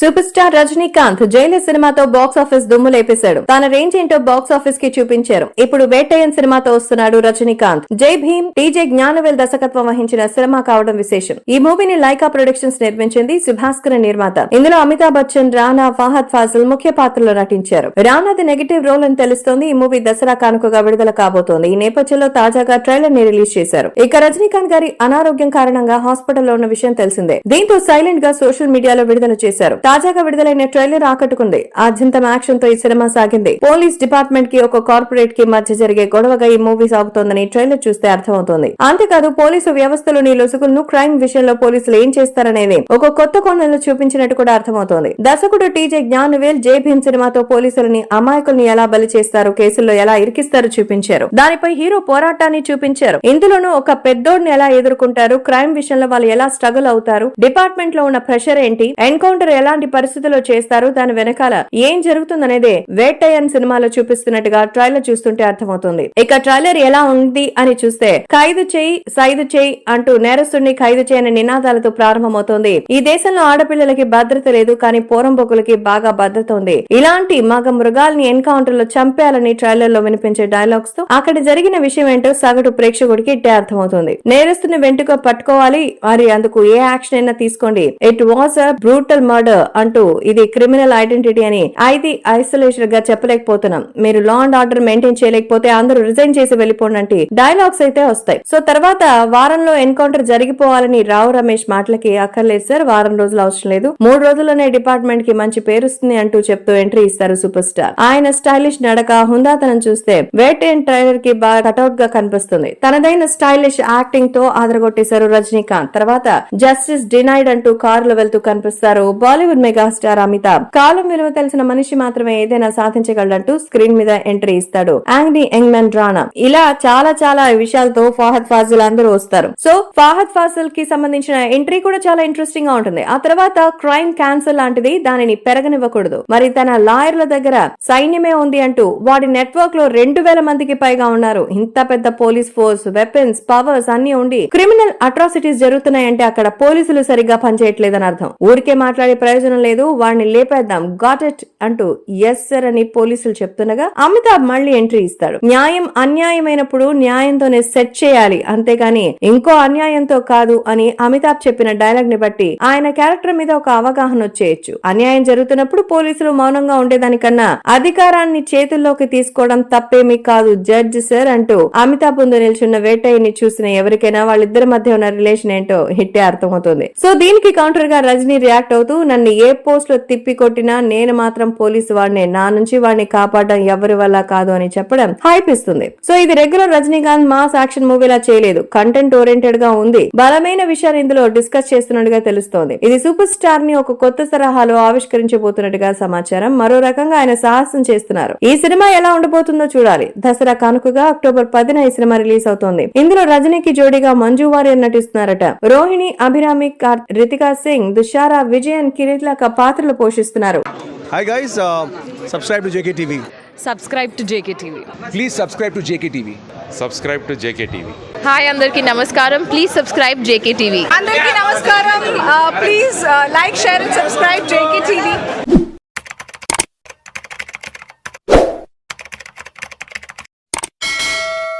Super star Rajinikanth Jailer సినిమాతో box office దుమ్ము లేపేశాడు తన రేంజ్ ఏంటో బాక్స్ ఆఫీస్కి చూపించారు. ఇప్పుడు వేటయ్యన్ సినిమాతో వస్తున్నాడు రజనీకాంత్. జై భీమ్ టీజే జ్ఞానవేల్ దర్శకత్వం వహించిన సినిమా కావడం విశేషం. ఈ మూవీని లైకా ప్రొడక్షన్స్ నిర్మించింది సుభాస్కర్ నిర్మాత. ఇందులో అమితాబ్ బచ్చన్ రానా ఫహద్ ఫాజిల్ ముఖ్య పాత్రలో నటించారు. రానాది నెగటివ్ రోల్ అని తెలుస్తోంది. ఈ మూవీ దసరా కానుకగా విడుదల కాబోతోంది. ఈ నేపథ్యంలో తాజాగా ట్రైలర్ని రిలీజ్ చేశారు. ఇక రజనీకాంత్ గారి అనారోగ్యం కారణంగా హాస్పిటల్లో ఉన్న విషయం తెలిసిందే. దీంతో సైలెంట్గా సోషల్ మీడియాలో విడుదల చేశారు. తాజాగా విడుదలైన ట్రైలర్ ఆకట్టుకుంది. ఆద్యంతం యాక్షన్తో ఈ సినిమా సాగింది. పోలీస్ డిపార్ట్మెంట్కి ఒక కార్పొరేట్కి మధ్య జరిగే గొడవగా ఈ మూవీ సాగుతోందని ట్రైలర్ చూస్తే అర్థమవుతోంది. అంతేకాదు పోలీసు వ్యవస్థలోని లొసుగులను క్రైమ్ విషయంలో పోలీసులు ఏం చేస్తారనేది ఒక కొత్త కోణంలో చూపించినట్టు కూడా అర్థమవుతోంది. దర్శకుడు టీజే జ్ఞానవేల్ జై భీమ్ సినిమాతో పోలీసులని అమాయకుల్ని ఎలా బలి చేస్తారు కేసుల్లో ఎలా ఇరికిస్తారు చూపించారు. దానిపై హీరో పోరాటాన్ని చూపించారు. ఇందులోనూ ఒక పెద్దోడిని ఎలా ఎదుర్కొంటారు క్రైమ్ విషయంలో వాళ్ళు ఎలా స్ట్రగుల్ అవుతారు డిపార్ట్మెంట్లో ఉన్న ప్రెషర్ ఏంటి ఎన్కౌంటర్ ఎలాంటి పరిస్థితుల్లో చేస్తారు? దాని వెనకాల ఏం జరుగుతుందనేదే వేట్టయన్ సినిమాలో చూపిస్తున్నట్టుగా ట్రైలర్ చూస్తుంటే అర్థమవుతుంది. ఇక ట్రైలర్ ఎలా ఉంది అని చూస్తే ఖైదు చేయి సైదు చేయి అంటూ నేరస్తుడిని ఖైదు చేయని నినాదాలతో ప్రారంభమవుతోంది. ఈ దేశంలో ఆడపిల్లలకి భద్రత లేదు కానీ పోరంబొకులకి బాగా భద్రత ఉంది. ఇలాంటి మగ మృగాల్ని ఎన్కౌంటర్లో చంపేయాలని ట్రైలర్లో వినిపించే డైలాగ్స్తో అక్కడ జరిగిన విషయం ఏంటో సగటు ప్రేక్షకుడికి ఇట్టే అర్థమవుతుంది. నేరస్తుని వెంటుక పట్టుకోవాలి. మరి అందుకు ఏ యాక్షన్ అయినా తీసుకోండి. It was a brutal murder అంటూ ఇది క్రిమినల్ ఐడెంటిటీ అని ఐది ఐసోలేషన్గా చెప్పలేకపోతున్నాం. మీరు లా అండ్ ఆర్డర్ మెయింటైన్ చేయలేకపోతే అందరూ రిజైన్ చేసి వెళ్ళిపోండి డైలాగ్స్ అయితే వస్తాయి. సో తర్వాత వారంలో ఎన్కౌంటర్ జరిగిపోవాలని రావు రమేష్ మాటలకి అక్కర్లేదు సార్. వారం రోజులు అవసరం లేదు. మూడు రోజుల్లోనే డిపార్ట్మెంట్కి మంచి పేరుస్తుంది అంటూ చెప్తూ ఎంట్రీ ఇస్తారు సూపర్ స్టార్ ఆయన స్టైలిష్ నడక హుందాతనం చూస్తే వెయిట్ అండ్ ట్రైలర్కి బాగా కటౌట్గా కనిపిస్తుంది. తనదైన స్టైలిష్ యాక్టింగ్తో ఆదరగొట్టేశారు రజనీకాంత్. తర్వాత జస్టిస్ డినైడ్ అంటూ కారులో వెళ్తూ కనిపిస్తారు. బాలీవుడ్ మెగాస్టార్ అమితాబ్. కాలం విలువ తెలిసిన మనిషి మాత్రమే ఏదైనా సాధించగలడంటూ స్క్రీన్ మీద ఎంట్రీ ఇస్తాడు. యాంగ్రీ యంగ్మెన్ డ్రానా ఇలా చాలా చాలా విషయాలతో ఫాహద్ ఫాజిల్ అందరూ వస్తారు. సో ఫాహద్ ఫాజిల్కి సంబంధించిన ఎంట్రీ కూడా చాలా ఇంట్రెస్టింగ్గా ఉంటుంది. ఆ తర్వాత క్రైమ్ క్యాన్సర్ లాంటిది దానిని పెరగనివ్వకూడదు. మరి తన లాయర్ల దగ్గర సైన్యమే ఉంది అంటూ వాడి నెట్వర్క్లో రెండు వేల మందికి పైగా ఉన్నారు. ఇంత పెద్ద పోలీస్ ఫోర్స్ వెపన్స్ పవర్స్ అన్ని ఉండి క్రిమినల్ అట్రాసిటీస్ జరుగుతున్నాయంటే అక్కడ పోలీసులు సరిగ్గా పనిచేయట్లేదని అర్థం. ఊరికే మాట్లాడే ప్రయోజనం లేదు వాడిని లేపేద్దాం గాట్ ఇట్ అంటూ ఎస్ సర్ అని పోలీసులు చెప్తుండగా అమితాబ్ మళ్ళీ ఎంట్రీ ఇస్తాడు. న్యాయం అన్యాయమైనప్పుడు న్యాయంతోనే సెట్ చేయాలి అంతేగాని ఇంకో అన్యాయంతో కాదు అని అమితాబ్ చెప్పిన డైలాగ్ని బట్టి ఆయన క్యారెక్టర్ మీద ఒక అవగాహన వచ్చేయచ్చు. అన్యాయం జరుగుతున్నప్పుడు పోలీసులు మౌనంగా ఉండేదానికన్నా అధికారాన్ని చేతుల్లోకి తీసుకోవడం తప్పేమీ కాదు జడ్జ్ సార్ అంటూ అమితాబ్ ముందు నిల్చున్న వేటయ్యని చూసిన ఎవరికైనా వాళ్ళిద్దరి మధ్య ఉన్న రిలేషన్ ఏంటో హిట్టే అర్థమవుతుంది. సో దీనికి కౌంటర్గా రజనీ రియాక్ట్ అవుతూ నన్ను ఏ పోస్ట్లో తిప్పి కొట్టినా నేను మాత్రం పోలీసు వాడిని. నా నుంచి వాడిని కాపాడడం ఎవరి వల్ల కాదు అని చెప్పడం హైపిస్తుంది సో ఇది రెగ్యులర్ రజనీకాంత్ మాస్ యాక్షన్ మూవీలా చేయలేదు. కంటెంట్ ఓరియంటెడ్గా ఉంది. బలమైన విషయాన్ని ఇందులో డిస్కస్ చేస్తున్నట్టుగా తెలుస్తోంది. ఇది సూపర్ స్టార్ని ఒక కొత్త తరహాలో ఆవిష్కరించబోతున్నట్టుగా సమాచారం. మరో రకంగా ఆయన సాహసం చేస్తున్నారు. ఈ సినిమా ఎలా ఉండబోతుందో చూడాలి. దసరా కానుకగా అక్టోబర్ పదిన ఈ సినిమా రిలీజ్ అవుతోంది. ఇందులో రజనీకి జోడీగా మంజు వారియర్ నటిస్తున్నారట. రోహిణి అభిరామి రితికా సింగ్ దుషారా విజయన్ కిరీట్లక పాత్రలు పోషిస్తున్నారు Hi guys, uh, subscribe to JKTV. Subscribe to JK TV Please subscribe to JKTV. subscribe to JKTV. Hi అందరికీ నమస్కారం ప్లీజ్ సబ్స్క్రైబ్ జేకే టీవీ అందరికీ నమస్కారం please like share and subscribe JK TV